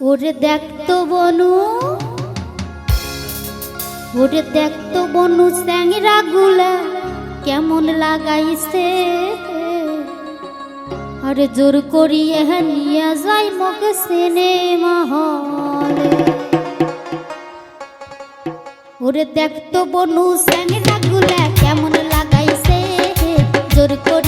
ওরে দেখতো বনু, ওরে দেখতো বনু স্যাংরা গুলা কেমন লাগাইছে। আরে জোর করিয়ে নিয়ে যাই মগ সিনেমা হলে। ওরে দেখতো বনু স্যাংরা গুলা কেমন লাগাইছে। জোর করি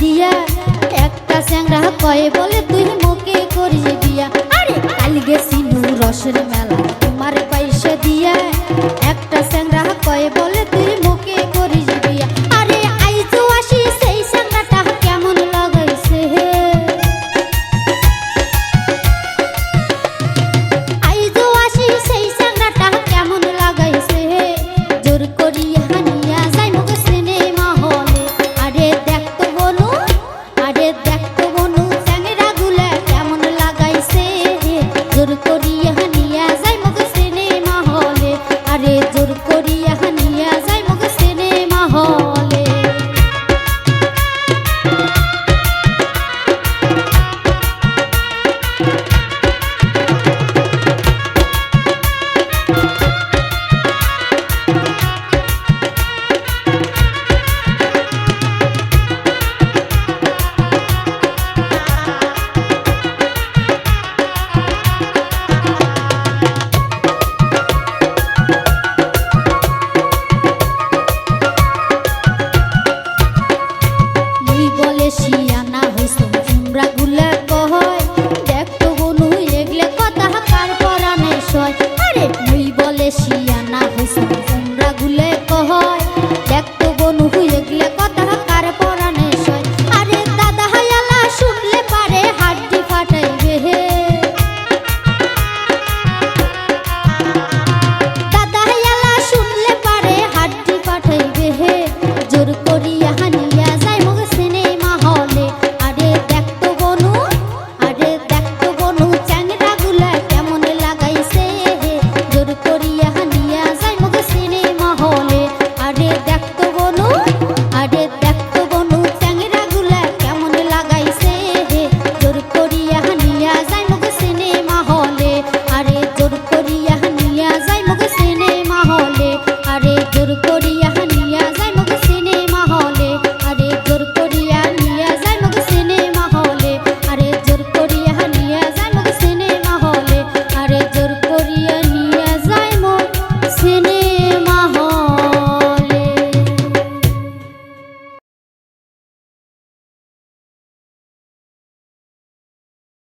দিয়া একটা স্যাংরা কয়ে বলে তুই মুখে করিয়ে দিয়া। আরে কাল গেছি রসের মেলা।